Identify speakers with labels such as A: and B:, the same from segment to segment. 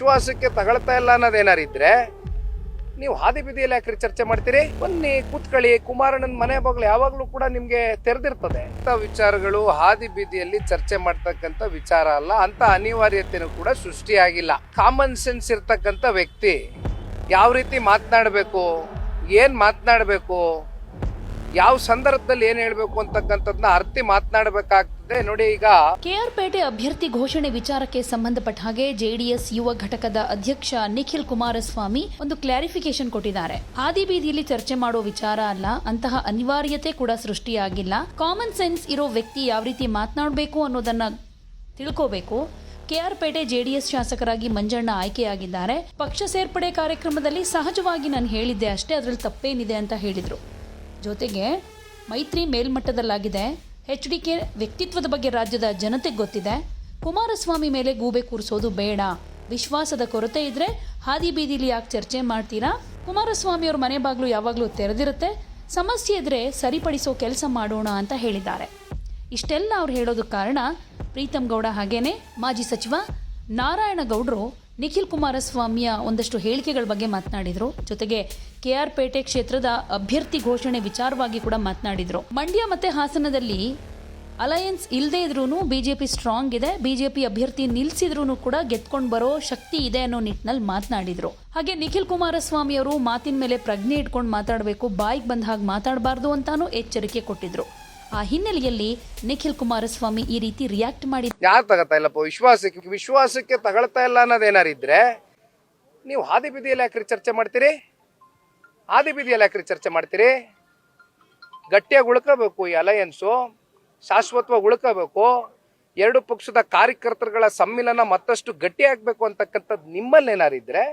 A: ವಿಶ್ವಾಸಕ್ಕೆ ತಗೊಳ್ತಾ ಇಲ್ಲ ಅನ್ನೋದೇನಾರು ಇದ್ರೆ ನೀವು ಹಾದಿ ಬೀದಿಯಲ್ಲಿ ಯಾಕ್ರಿ ಚರ್ಚೆ ಮಾಡ್ತೀರಿ? ಬನ್ನಿ, ಕೂತ್ಕೊಳ್ಳಿ. ಕುಮಾರಣ್ಣನ ಮನೆ ಬಾಗಿಲು ಯಾವಾಗಲೂ ಕೂಡ ನಿಮಗೆ ತೆರೆದಿರ್ತದೆ. ಅಂತ ವಿಚಾರಗಳು ಹಾದಿ ಬೀದಿಯಲ್ಲಿ ಚರ್ಚೆ ಮಾಡ್ತಕ್ಕಂಥ ವಿಚಾರ ಅಲ್ಲ. ಅಂತ ಅನಿವಾರ್ಯತೆನೂ ಕೂಡ ಸೃಷ್ಟಿಯಾಗಿಲ್ಲ. ಕಾಮನ್ ಸೆನ್ಸ್ ಇರ್ತಕ್ಕಂಥ ವ್ಯಕ್ತಿ ಯಾವ ರೀತಿ ಮಾತನಾಡಬೇಕು? ಏನು ಮಾತನಾಡಬೇಕು? ಯಾವ ಸಂದರ್ಭದಲ್ಲಿ ಏನ್ ಹೇಳ್ಬೇಕು ಅಂತಕ್ಕಂಥದ್ನ ಅರ್ತಿ ಮಾತನಾಡಬೇಕಾಗ್ತದೆ. ನೋಡಿ ಈಗ
B: ಕೆಆರ್ಪೇಟೆ ಅಭ್ಯರ್ಥಿ ಘೋಷಣೆ ವಿಚಾರಕ್ಕೆ ಸಂಬಂಧಪಟ್ಟ ಹಾಗೆ ಜೆಡಿಎಸ್ ಯುವ ಘಟಕದ ಅಧ್ಯಕ್ಷ ನಿಖಿಲ್ ಕುಮಾರಸ್ವಾಮಿ ಒಂದು ಕ್ಲಾರಿಫಿಕೇಶನ್ ಕೊಟ್ಟಿದ್ದಾರೆ. ಹಾದಿ ಬೀದಿಯಲ್ಲಿ ಚರ್ಚೆ ಮಾಡೋ ವಿಚಾರ ಅಲ್ಲ, ಅಂತಹ ಅನಿವಾರ್ಯತೆ ಕೂಡ ಸೃಷ್ಟಿಯಾಗಿಲ್ಲ. ಕಾಮನ್ ಸೆನ್ಸ್ ಇರೋ ವ್ಯಕ್ತಿ ಯಾವ ರೀತಿ ಮಾತನಾಡಬೇಕು ಅನ್ನೋದನ್ನ ತಿಳ್ಕೋಬೇಕು. ಕೆಆರ್ಪೇಟೆ ಜೆಡಿಎಸ್ ಶಾಸಕರಾಗಿ ಮಂಜಣ್ಣ ಆಯ್ಕೆಯಾಗಿದ್ದಾರೆ. ಪಕ್ಷ ಸೇರ್ಪಡೆ ಕಾರ್ಯಕ್ರಮದಲ್ಲಿ ಸಹಜವಾಗಿ ನಾನು ಹೇಳಿದ್ದೆ ಅಷ್ಟೇ, ಅದರಲ್ಲಿ ತಪ್ಪೇನಿದೆ ಅಂತ ಹೇಳಿದ್ರು. ಜೊತೆಗೆ ಮೈತ್ರಿ ಮೇಲ್ಮಟ್ಟದಲ್ಲಾಗಿದೆ. ಎಚ್ ಡಿ ಕೆ ವ್ಯಕ್ತಿತ್ವದ ಬಗ್ಗೆ ರಾಜ್ಯದ ಜನತೆಗೆ ಗೊತ್ತಿದೆ. ಕುಮಾರಸ್ವಾಮಿ ಮೇಲೆ ಗೂಬೆ ಕೂರಿಸೋದು ಬೇಡ. ವಿಶ್ವಾಸದ ಕೊರತೆ ಇದ್ರೆ ಹಾದಿ ಬೀದಿಲಿ ಯಾಕೆ ಚರ್ಚೆ ಮಾಡ್ತೀರಾ? ಕುಮಾರಸ್ವಾಮಿ ಅವ್ರ ಮನೆ ಬಾಗಿಲು ಯಾವಾಗಲೂ ತೆರೆದಿರುತ್ತೆ. ಸಮಸ್ಯೆ ಇದ್ರೆ ಸರಿಪಡಿಸೋ ಕೆಲಸ ಮಾಡೋಣ ಅಂತ ಹೇಳಿದ್ದಾರೆ. ಇಷ್ಟೆಲ್ಲ ಅವ್ರು ಹೇಳೋದಕ್ಕೆ ಕಾರಣ ಪ್ರೀತಮ್ ಗೌಡ ಹಾಗೇನೆ. ಮಾಜಿ ಸಚಿವ ನಾರಾಯಣಗೌಡರು ನಿಖಿಲ್ ಕುಮಾರಸ್ವಾಮಿಯ ಒಂದಷ್ಟು ಹೇಳಿಕೆಗಳ ಬಗ್ಗೆ ಮಾತನಾಡಿದರು. ಜೊತೆಗೆ ಕೆ ಆರ್ ಪೇಟೆ ಕ್ಷೇತ್ರದ ಅಭ್ಯರ್ಥಿ ಘೋಷಣೆ ವಿಚಾರವಾಗಿ ಕೂಡ ಮಾತನಾಡಿದರು. ಮಂಡ್ಯ ಮತ್ತೆ ಹಾಸನದಲ್ಲಿ ಅಲಯನ್ಸ್ ಇಲ್ಲದೇ ಇದ್ರೂ ಬಿಜೆಪಿ ಸ್ಟ್ರಾಂಗ್ ಇದೆ. ಬಿಜೆಪಿ ಅಭ್ಯರ್ಥಿ ನಿಲ್ಸಿದ್ರೂ ಕೂಡ ಗೆದ್ಕೊಂಡು ಬರೋ ಶಕ್ತಿ ಇದೆ ಅನ್ನೋ ನಿಟ್ಟಿನಲ್ಲಿ ಮಾತನಾಡಿದ್ರು. ಹಾಗೆ ನಿಖಿಲ್ ಕುಮಾರಸ್ವಾಮಿ ಅವರು ಮಾತಿನ ಮೇಲೆ ಪ್ರಜ್ಞೆ ಇಟ್ಕೊಂಡು ಮಾತಾಡಬೇಕು, ಬಾಯಿಗೆ ಬಂದ ಹಾಗೆ ಮಾತಾಡಬಾರ್ದು ಅಂತಾನು ಎಚ್ಚರಿಕೆ ಕೊಟ್ಟಿದ್ರು. ಆ ಹಿನ್ನೆಲೆಯಲ್ಲಿ ನಿಖಿಲ್ ಕುಮಾರಸ್ವಾಮಿ ಈ ರೀತಿ ರಿಯಾಕ್ಟ್ ಮಾಡಿ
A: ಯಾರು ತಗತ್ತಾ ಇಲ್ಲಪ್ಪ? ವಿಶ್ವಾಸಕ್ಕೆ ವಿಶ್ವಾಸಕ್ಕೆ ತಗೊಳ್ತಾ ಇಲ್ಲ ಅನ್ನೋದೇನಾರು ಇದ್ರೆ ನೀವು ಹಾದಿ ಬೀದಿಯಲ್ಲಿ ಯಾಕ್ರಿ ಚರ್ಚೆ ಮಾಡ್ತೀರಿ? ಹಾದಿ ಬೀದಿಯಲ್ಲಿ ಯಾಕ್ರಿ ಚರ್ಚೆ ಮಾಡ್ತೀರಿ? ಗಟ್ಟಿಯಾಗಿ ಉಳ್ಕೋಬೇಕು ಈ ಅಲಯನ್ಸು ಶಾಶ್ವತವಾಗಿ ಉಳ್ಕೋಬೇಕು. ಎರಡು ಪಕ್ಷದ ಕಾರ್ಯಕರ್ತರುಗಳ ಸಮ್ಮಿಲನ ಮತ್ತಷ್ಟು ಗಟ್ಟಿಯಾಗಬೇಕು ಅಂತಕ್ಕಂಥದ್ದು ನಿಮ್ಮಲ್ಲೇನಾರಿದ್ರೆ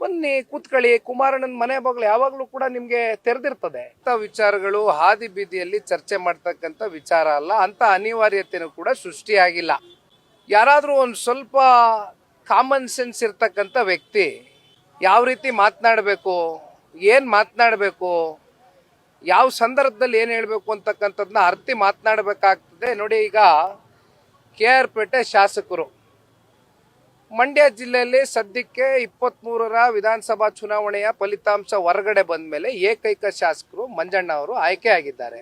A: ಬನ್ನಿ, ಕೂತ್ಕೊಳ್ಳಿ. ಕುಮಾರಣ್ಣನ ಮನೆ ಬಾಗ್ಲು ಯಾವಾಗಲೂ ಕೂಡ ನಿಮಗೆ ತೆರೆದಿರ್ತದೆ. ಅಂತ ವಿಚಾರಗಳು ಹಾದಿ ಬೀದಿಯಲ್ಲಿ ಚರ್ಚೆ ಮಾಡ್ತಕ್ಕಂಥ ವಿಚಾರ ಅಲ್ಲ. ಅಂತ ಅನಿವಾರ್ಯತೆನೂ ಕೂಡ ಸೃಷ್ಟಿಯಾಗಿಲ್ಲ. ಯಾರಾದರೂ ಒಂದು ಸ್ವಲ್ಪ ಕಾಮನ್ ಸೆನ್ಸ್ ಇರ್ತಕ್ಕಂಥ ವ್ಯಕ್ತಿ ಯಾವ ರೀತಿ ಮಾತನಾಡಬೇಕು, ಏನು ಮಾತನಾಡಬೇಕು, ಯಾವ ಸಂದರ್ಭದಲ್ಲಿ ಏನು ಹೇಳಬೇಕು ಅಂತಕ್ಕಂಥದ್ದನ್ನ ಅರ್ತಿ ಮಾತನಾಡಬೇಕಾಗ್ತದೆ. ನೋಡಿ ಈಗ ಕೆ ಆರ್ ಪೇಟೆ ಶಾಸಕರು. ಮಂಡ್ಯ ಜಿಲ್ಲೆಯಲ್ಲಿ ಸದ್ಯಕ್ಕೆ ಇಪ್ಪತ್ತ್ಮೂರರ ವಿಧಾನಸಭಾ ಚುನಾವಣೆಯ ಫಲಿತಾಂಶ ಹೊರಗಡೆ ಬಂದ ಮೇಲೆ ಏಕೈಕ ಶಾಸಕರು ಮಂಜಣ್ಣ ಅವರು ಆಯ್ಕೆಯಾಗಿದ್ದಾರೆ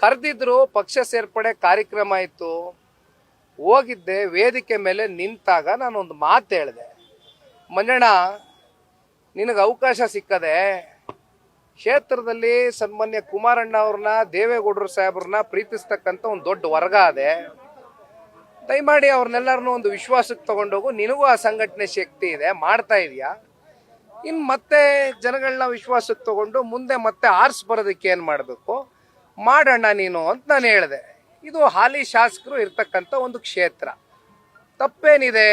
A: ಕರೆದಿದ್ರು ಪಕ್ಷ ಸೇರ್ಪಡೆ ಕಾರ್ಯಕ್ರಮ ಇತ್ತು. ಹೋಗಿದ್ದೆ, ವೇದಿಕೆ ಮೇಲೆ ನಿಂತಾಗ ನಾನೊಂದು ಮಾತು ಹೇಳಿದೆ. ಮಂಜಣ್ಣ, ನಿನಗೆ ಅವಕಾಶ ಸಿಕ್ಕದೆ. ಕ್ಷೇತ್ರದಲ್ಲಿ ಸನ್ಮಾನ್ಯ ಕುಮಾರಣ್ಣ ಅವ್ರನ್ನ, ದೇವೇಗೌಡರು ಸಾಹೇಬ್ರನ್ನ ಪ್ರೀತಿಸ್ತಕ್ಕಂಥ ಒಂದು ದೊಡ್ಡ ವರ್ಗ ಅದೆ ದಯಮಾಡಿ ಅವ್ರನ್ನೆಲ್ಲರನ್ನೂ ಒಂದು ವಿಶ್ವಾಸಕ್ಕೆ ತಗೊಂಡೋಗು. ನಿನಗೂ ಆ ಸಂಘಟನೆ ಶಕ್ತಿ ಇದೆ. ಮಾಡ್ತಾ ಇದೆಯಾ? ಇನ್ನು ಮತ್ತೆ ಜನಗಳನ್ನ ವಿಶ್ವಾಸಕ್ಕೆ ತಗೊಂಡು ಮುಂದೆ ಮತ್ತೆ ಆರ್ಸ್ ಬರೋದಕ್ಕೆ ಏನು ಮಾಡಬೇಕು? ಮಾಡೋಣ ನೀನು ಅಂತ ನಾನು ಹೇಳಿದೆ. ಇದು ಹಾಲಿ ಶಾಸಕರು ಇರ್ತಕ್ಕಂಥ ಒಂದು ಕ್ಷೇತ್ರ. ತಪ್ಪೇನಿದೆ?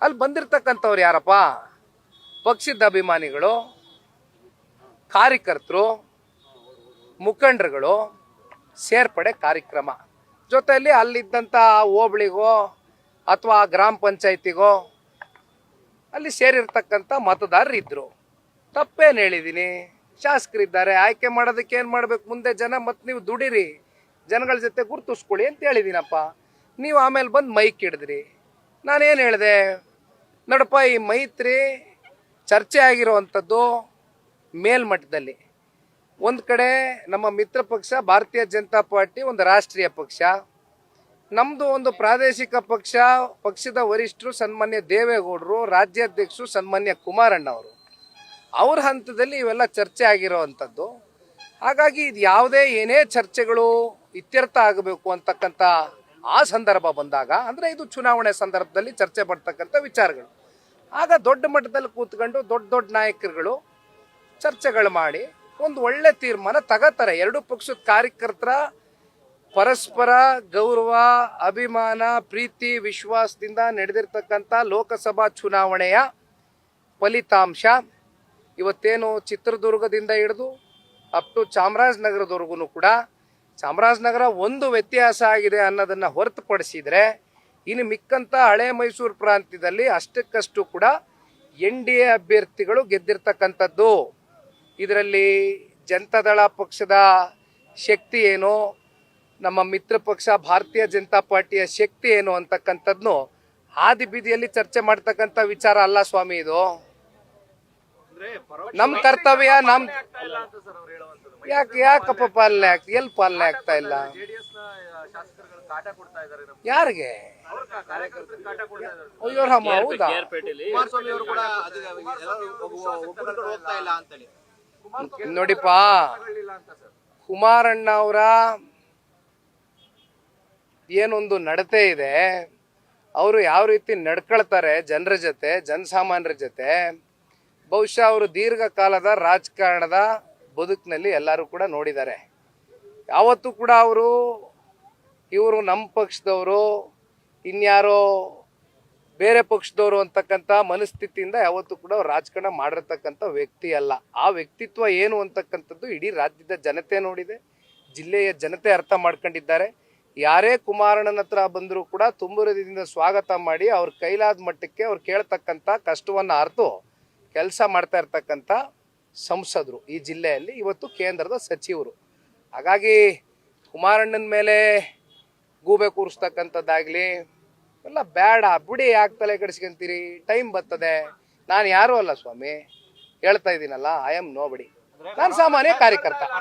A: ಅಲ್ಲಿ ಬಂದಿರ್ತಕ್ಕಂಥವ್ರು ಯಾರಪ್ಪ? ಪಕ್ಷದ ಅಭಿಮಾನಿಗಳು, ಕಾರ್ಯಕರ್ತರು, ಮುಖಂಡರುಗಳು ಸೇರ್ಪಡೆ ಕಾರ್ಯಕ್ರಮ. ಜೊತೆಯಲ್ಲಿ ಅಲ್ಲಿದ್ದಂಥ ಹೋಬಳಿಗೋ ಅಥವಾ ಗ್ರಾಮ ಪಂಚಾಯತಿಗೋ ಅಲ್ಲಿ ಸೇರಿರ್ತಕ್ಕಂಥ ಮತದಾರರು ಇದ್ರು. ತಪ್ಪೇನು ಹೇಳಿದ್ದೀನಿ ಶಾಸಕರಿದ್ದಾರೆ ಆಯ್ಕೆ ಮಾಡೋದಕ್ಕೆ ಏನು ಮಾಡಬೇಕು? ಮುಂದೆ ಜನ, ಮತ್ತು ನೀವು ದುಡಿರಿ. ಜನಗಳ ಜೊತೆ ಗುರುತಿಸ್ಕೊಳ್ಳಿ ಅಂತ ಹೇಳಿದ್ದೀನಪ್ಪ ನೀವು ಆಮೇಲೆ ಬಂದು ಮೈಕ್ ಹಿಡಿದ್ರಿ. ನಾನೇನು ಹೇಳಿದೆ? ನೋಡಪ್ಪ, ಈ ಮೈತ್ರಿ ಚರ್ಚೆ ಆಗಿರುವಂಥದ್ದು ಮೇಲ್ಮಟ್ಟದಲ್ಲಿ. ಒಂದು ಕಡೆ ನಮ್ಮ ಮಿತ್ರ ಪಕ್ಷ, ಭಾರತೀಯ ಜನತಾ ಪಾರ್ಟಿ, ಒಂದು ರಾಷ್ಟ್ರೀಯ ಪಕ್ಷ. ನಮ್ಮದು ಒಂದು ಪ್ರಾದೇಶಿಕ ಪಕ್ಷ, ಪಕ್ಷದ ವರಿಷ್ಠರು ಸನ್ಮಾನ್ಯ ದೇವೇಗೌಡರು, ರಾಜ್ಯಾಧ್ಯಕ್ಷರು ಸನ್ಮಾನ್ಯ ಕುಮಾರಣ್ಣ ಅವರು. ಅವ್ರ ಹಂತದಲ್ಲಿ ಇವೆಲ್ಲ ಚರ್ಚೆ ಆಗಿರೋವಂಥದ್ದು. ಹಾಗಾಗಿ ಇದು ಯಾವುದೇ ಏನೇ ಚರ್ಚೆಗಳು ಇತ್ಯರ್ಥ ಆಗಬೇಕು ಅಂತಕ್ಕಂಥ ಆ ಸಂದರ್ಭ ಬಂದಾಗ, ಅಂದರೆ ಇದು ಚುನಾವಣೆ ಸಂದರ್ಭದಲ್ಲಿ ಚರ್ಚೆ ಬರ್ತಕ್ಕಂಥ ವಿಚಾರಗಳು. ಆಗ ದೊಡ್ಡ ಮಟ್ಟದಲ್ಲಿ ಕೂತ್ಕೊಂಡು ದೊಡ್ಡ ದೊಡ್ಡ ನಾಯಕರುಗಳು ಚರ್ಚೆಗಳು ಮಾಡಿ ಒಂದು ಒಳ್ಳೆ ತೀರ್ಮಾನ ತಗೋತಾರೆ. ಎರಡು ಪಕ್ಷದ ಕಾರ್ಯಕರ್ತರ ಪರಸ್ಪರ ಗೌರವ, ಅಭಿಮಾನ, ಪ್ರೀತಿ, ವಿಶ್ವಾಸದಿಂದ ನಡೆದಿರ್ತಕ್ಕಂಥ ಲೋಕಸಭಾ ಚುನಾವಣೆಯ ಫಲಿತಾಂಶ ಇವತ್ತೇನು ಚಿತ್ರದುರ್ಗದಿಂದ ಹಿಡಿದು ಅಪ್ ಟು ಚಾಮರಾಜನಗರದವರೆಗೂ ಕೂಡ ಚಾಮರಾಜನಗರ ಒಂದು ವ್ಯತ್ಯಾಸ ಆಗಿದೆ ಅನ್ನೋದನ್ನು ಹೊರತುಪಡಿಸಿದರೆ ಇನ್ನು ಮಿಕ್ಕಂಥ ಹಳೆ ಮೈಸೂರು ಪ್ರಾಂತ್ಯದಲ್ಲಿ ಅಷ್ಟಕ್ಕಷ್ಟು ಕೂಡ ಎನ್ ಡಿ ಎ ಅಭ್ಯರ್ಥಿಗಳು ಗೆದ್ದಿರ್ತಕ್ಕಂಥದ್ದು. ಇದರಲ್ಲಿ ಜನತಾದಳ ಪಕ್ಷದ ಶಕ್ತಿ ಏನು? ನಮ್ಮ ಮಿತ್ರ ಪಕ್ಷ ಭಾರತೀಯ ಜನತಾ ಪಾರ್ಟಿಯ ಶಕ್ತಿ ಏನು ಅಂತಕ್ಕಂಥದ್ನು ಹಾದಿ ಬೀದಿಯಲ್ಲಿ ಚರ್ಚೆ ಮಾಡ್ತಕ್ಕಂಥ ವಿಚಾರ ಅಲ್ಲ ಸ್ವಾಮಿ ಇದು. ನಮ್ ಕರ್ತವ್ಯ ನಮ್ ಯಾಕೆ ಯಾಕಪ್ಪ ಪಾಲನೆ ಆಗ್ತಾ ಎಲ್ಲಿ ಪಾಲನೆ ಆಗ್ತಾ ಇಲ್ಲ? ಯಾರಿಗೆ? ಅಯ್ಯೋ ಹೌದಾ? ನೋಡಿಪ್ಪ ಕುಮಾರಣ್ಣ ಅವರ ಏನೊಂದು ನಡತೆ ಇದೆ ಅವರು ಯಾವ ರೀತಿ ನಡ್ಕೊಳ್ತಾರೆ ಜನರ ಜೊತೆ ಜನಸಾಮಾನ್ಯರ ಜೊತೆ ಬಹುಶಃ ಅವರು ದೀರ್ಘಕಾಲದ ರಾಜಕಾರಣದ ಬದುಕಿನಲ್ಲಿ ಎಲ್ಲರೂ ಕೂಡ ನೋಡಿದ್ದಾರೆ. ಯಾವತ್ತೂ ಕೂಡ ಅವರು ಇವರು ನಮ್ಮ ಪಕ್ಷದವರು ಇನ್ಯಾರೋ ಬೇರೆ ಪಕ್ಷದವರು ಅಂತಕ್ಕಂಥ ಮನಸ್ಥಿತಿಯಿಂದ ಯಾವತ್ತೂ ಕೂಡ ರಾಜಕಾರಣ ಮಾಡಿರ್ತಕ್ಕಂಥ ವ್ಯಕ್ತಿ ಅಲ್ಲ. ಆ ವ್ಯಕ್ತಿತ್ವ ಏನು ಅಂತಕ್ಕಂಥದ್ದು ಇಡೀ ರಾಜ್ಯದ ಜನತೆ ನೋಡಿದೆ. ಜಿಲ್ಲೆಯ ಜನತೆ ಅರ್ಥ ಮಾಡ್ಕೊಂಡಿದ್ದಾರೆ. ಯಾರೇ ಕುಮಾರಣ್ಣನ ಹತ್ರ ಬಂದರೂ ಕೂಡ ತುಂಬುರದಿಂದ ಸ್ವಾಗತ ಮಾಡಿ ಅವ್ರ ಕೈಲಾದ ಮಟ್ಟಕ್ಕೆ ಅವ್ರು ಕೇಳ್ತಕ್ಕಂಥ ಕಷ್ಟವನ್ನು ಅರ್ತು ಕೆಲಸ ಮಾಡ್ತಾ ಇರ್ತಕ್ಕಂಥ ಸಂಸದರು ಈ ಜಿಲ್ಲೆಯಲ್ಲಿ, ಇವತ್ತು ಕೇಂದ್ರದ ಸಚಿವರು. ಹಾಗಾಗಿ ಕುಮಾರಣ್ಣನ ಮೇಲೆ ಗೂಬೆ ಕೂರಿಸ್ತಕ್ಕಂಥದ್ದಾಗಲಿ ಎಲ್ಲ ಬೇಡ, ಬಿಡಿ ಯಾಕೆ ತಲೆ ಕೆಡಿಸ್ಕೊಂತೀರಿ? ಟೈಮ್ ಬರ್ತದೆ ನಾನು ಯಾರು ಅಲ್ಲ ಸ್ವಾಮಿ. ಹೇಳ್ತಾ ಇದ್ದೀನಲ್ಲ ಐ ಆಮ್ ನೋ ಬಡಿ ನಾನು ಸಾಮಾನ್ಯ ಕಾರ್ಯಕರ್ತ.